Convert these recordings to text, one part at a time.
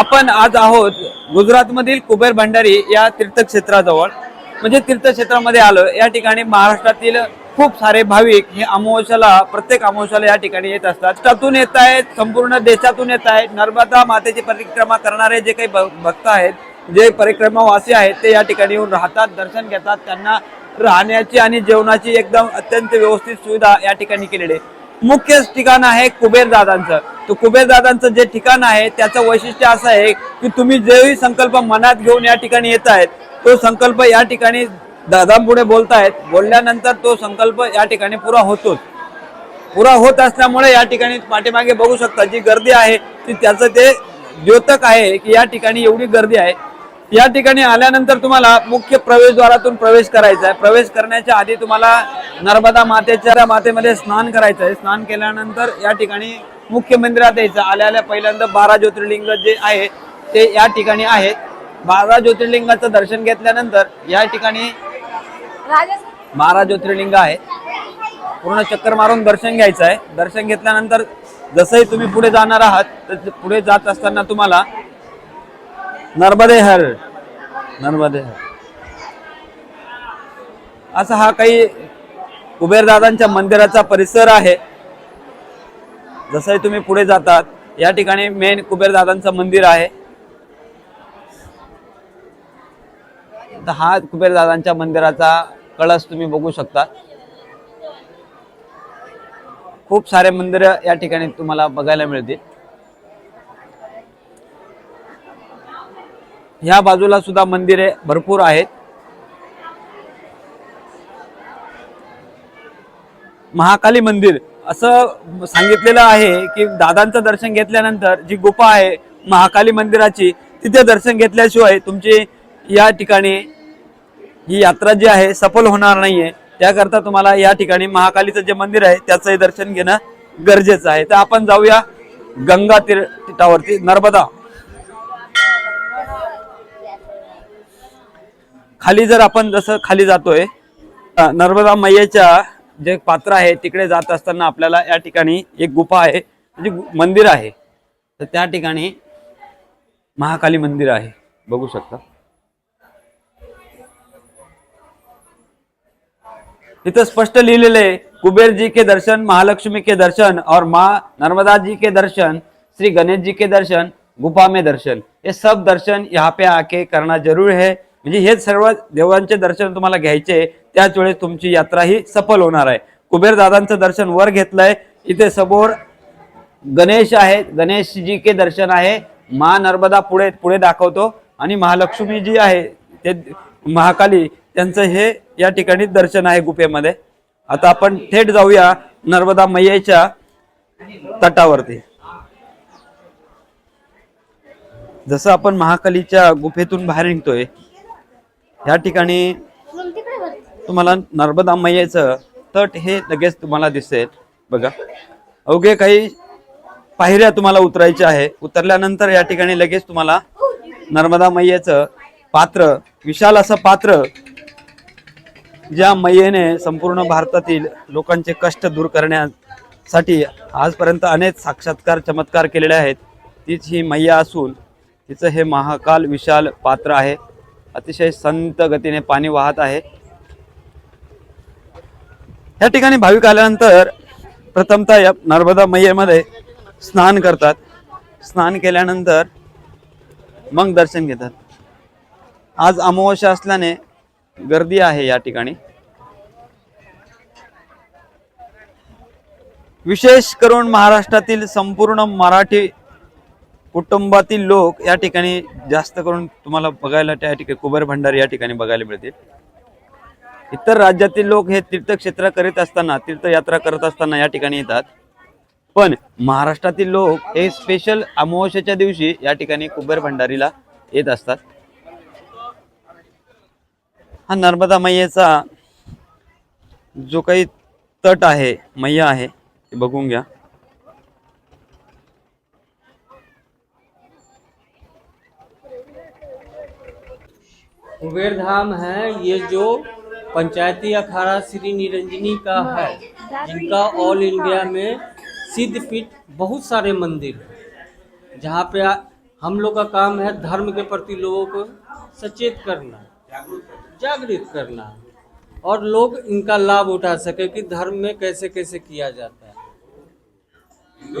आपण आज आहोत गुजरातमधील कुबेर भंडारी या तीर्थक्षेत्राजवळ. म्हणजे तीर्थक्षेत्रामध्ये आलो. या ठिकाणी महाराष्ट्रातील खूप सारे भाविक हे अमावस्याला प्रत्येक अमावस्याला या ठिकाणी येत असतात. त्यातून येत आहेत संपूर्ण देशातून येत आहेत. नर्मदा मातेची परिक्रमा करणारे जे काही भक्त आहेत जे परिक्रमावासी आहेत ते या ठिकाणी येऊन राहतात दर्शन घेतात. त्यांना राहण्याची आणि जेवणाची एकदम अत्यंत व्यवस्थित सुविधा या ठिकाणी केलेली आहे. मुख्य ठिकाण आहे कुबेरदादांचं तर कुबेरदादांचं जे ठिकाण आहे त्याचं वैशिष्ट्य असं आहे की तुम्ही जेही संकल्प मनात घेऊन या ठिकाणी येत आहेत तो संकल्प या ठिकाणी दादांपुढे बोलतायत. बोलल्यानंतर तो संकल्प या ठिकाणी पुरा होतोच. पुरा होत असल्यामुळे या ठिकाणी पाठीमागे बघू शकता जी गर्दी आहे ती त्याचं ते द्योतक आहे की या ठिकाणी एवढी गर्दी आहे. या ठिकाणी आल्यानंतर तुम्हाला मुख्य प्रवेशद्वारातून प्रवेश करायचा आहे. प्रवेश करण्याच्या आधी तुम्हाला नर्मदा मातेच्या मातेमध्ये स्नान करायचं आहे. स्नान केल्यानंतर या ठिकाणी मुख्य मंदिरात यायचं आल्या आल्या पहिल्यांदा बारा ज्योतिर्लिंग जे आहे ते या ठिकाणी आहेत. बारा ज्योतिर्लिंगाचं दर्शन घेतल्यानंतर या ठिकाणी बारा ज्योतिर्लिंग आहे पूर्ण चक्कर मारून दर्शन घ्यायचं आहे. दर्शन घेतल्यानंतर जसंही तुम्ही पुढे जाणार आहात तर पुढे जात असताना तुम्हाला नर्मदे हर। नर्मदे हर। असा हा काही कुबेरदादांच्या मंदिराचा परिसर आहे. जसंही तुम्ही पुढे जातात या ठिकाणी मेन कुबेरदादांचं मंदिर आहे. तर हा कुबेरदादांच्या मंदिराचा कळस तुम्ही बघू शकता. खूप सारे मंदिर या ठिकाणी तुम्हाला बघायला मिळतील. ह्या बाजूला सुद्धा मंदिरे भरपूर आहेत. महाकाली मंदिर असं सांगितलेलं आहे की दादांचं दर्शन घेतल्यानंतर जी गुफा आहे महाकाली मंदिराची तिथे दर्शन घेतल्याशिवाय तुमची या ठिकाणी ही यात्रा जी आहे सफल होणार नाहीये. त्याकरता तुम्हाला या ठिकाणी महाकालीचं जे मंदिर आहे त्याचंही दर्शन घेणं गरजेचं आहे. तर आपण जाऊया गंगा तीर्थावरती नर्मदा. खाली जर आपण जसं खाली जातोय नर्मदा मैयाच्या जे पात्र आहे तिकडे जात असताना आपल्याला या ठिकाणी एक गुफा आहे म्हणजे मंदिर आहे. तर त्या ठिकाणी महाकाली मंदिर आहे. बघू शकता. इथं स्पष्ट लिहिलेलं आहे कुबेर जी के दर्शन महालक्ष्मी के दर्शन और माँ नर्मदा जी के दर्शन श्री गणेश जी के दर्शन गुफा में दर्शन. ये सब दर्शन यहाँ पे आके करना जरूर है। म्हणजे हे सर्व देवांचे दर्शन तुम्हाला घ्यायचे त्याच वेळेस तुमची यात्रा ही सफल होणार आहे. कुबेर दादांचं दर्शन वर घेतलंय. इथे समोर गणेश आहे. गणेश जी के दर्शन आहे. मा नर्मदा पुढे पुढे दाखवतो. आणि महालक्ष्मी जी आहे. ते महाकाली त्यांचं हे या ठिकाणी दर्शन आहे गुफेमध्ये. आता आपण थेट जाऊया नर्मदा मैयाच्या तटावरती. जसं आपण महाकालीच्या गुफेतून बाहेर निघतोय ह्या ठिकाणी तुम्हाला नर्मदा मैयाचं तट हे लगेच तुम्हाला दिसेल. बघा. अवघे काही पायऱ्या तुम्हाला उतरायच्या आहे. उतरल्यानंतर या ठिकाणी लगेच तुम्हाला नर्मदा मैयाचं पात्र विशाल असं पात्र ज्या मैयेने संपूर्ण भारतातील लोकांचे कष्ट दूर करण्यासाठी आजपर्यंत अनेक साक्षात्कार चमत्कार केलेले आहेत. तीच ही मैया असून तिचं हे महाकाल विशाल पात्र आहे. अतिशय संत गतीने पाणी वाहत आहे. या ठिकाणी भाविक आल्यानंतर प्रथमतः या नर्मदा मैयेमध्ये स्नान करतात. स्नान केल्यानंतर मग दर्शन घेतात. आज अमावस्या असल्याने गर्दी आहे या ठिकाणी. विशेष करून महाराष्ट्रातील संपूर्ण मराठी कुटुंबातील लोक या ठिकाणी जास्त करून तुम्हाला बघायला त्या ठिकाणी कुबेर भंडारी या ठिकाणी बघायला मिळतील. इतर राज्यातील लोक हे तीर्थक्षेत्र करीत असताना तीर्थयात्रा करत असताना या ठिकाणी येतात. पण महाराष्ट्रातील लोक हे स्पेशल अमावस्याच्या दिवशी या ठिकाणी कुबेर भंडारीला येत असतात. हा नर्मदा मैयाचा जो काही तट आहे मैया आहे ते बघून घ्या. कुबेर धाम है ये जो पंचायती अखाड़ा श्री निरंजनी का है जिनका ऑल इंडिया में सिद्ध पीठ बहुत सारे मंदिर हैं जहाँ पे हम लोग का काम है धर्म के प्रति लोगों को सचेत करना जागृत करना और लोग इनका लाभ उठा सके कि धर्म में कैसे कैसे किया जाता है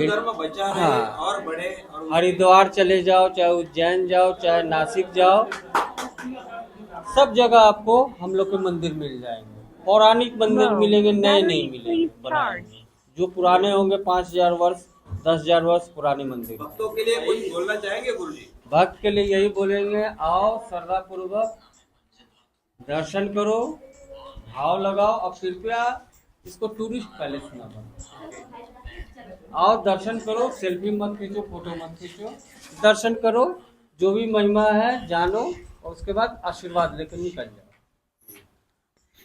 धर्म बचा रहे हाँ। और बड़े हरिद्वार चले जाओ चाहे उज्जैन जाओ चाहे नासिक जाओ सब जगह आपको हम लोग के मंदिर मिल जाएँगे। पौराणिक मंदिर No. मिलेंगे नए नहीं मिलेंगे। जो पुराने होंगे पाँच हज़ार वर्ष दस हज़ार वर्ष पुराने मंदिर। भक्तों के लिए कुछ बोलना चाहेंगे गुरु जी भक्त के लिए यही बोलेंगे आओ श्रद्धा पूर्वक दर्शन करो भाव लगाओ और कृपया इसको टूरिस्ट पैलेस ना बनो। आओ दर्शन करो सेल्फी मत खींचो फ़ोटो मत खींचो। दर्शन करो जो भी महिमा है जानो। और उसके बाद आशीर्वाद लेकर निकल जाओ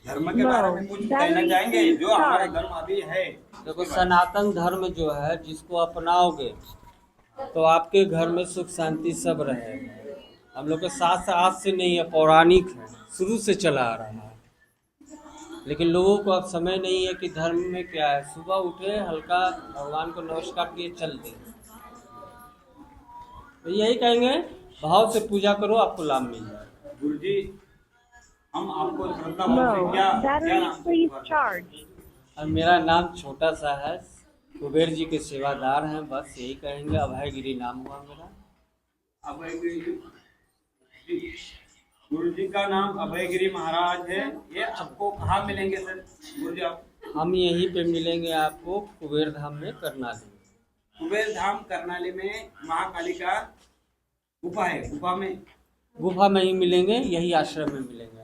धर्म के बारे में कुछ कहना चाहेंगे? जो हमारा धर्म अभी है देखो सनातन धर्म जो है जिसको अपनाओगे तो आपके घर में सुख शांति सब रहेगा हम लोग के साथ आज से नहीं है पौराणिक है शुरू से चला आ रहा है। लेकिन लोगों को अब समय नहीं है कि धर्म में क्या है। सुबह उठे हल्का भगवान को नमस्कार किए चल दे। तो यही कहेंगे भाव से पूजा करो आपको लाभ मिल जाए गुरु जी हम आपको श्रद्धा भाव से क्या क्या नाम? और मेरा नाम छोटा सा है कुबेर जी के सेवादार हैं बस यही कहेंगे अभय गिरी नाम हुआ मेरा। अभयगिरी गुरु जी का नाम अभयगिरी महाराज है। ये आपको कहाँ मिलेंगे सर? गुरु जी आप हम यहीं पे मिलेंगे आपको कुबेर धाम में करनाली। कुबेर धाम करनाली में महाकाली का गुफा है गुफा में गुफा में ही मिलेंगे यही आश्रम में मिलेंगे।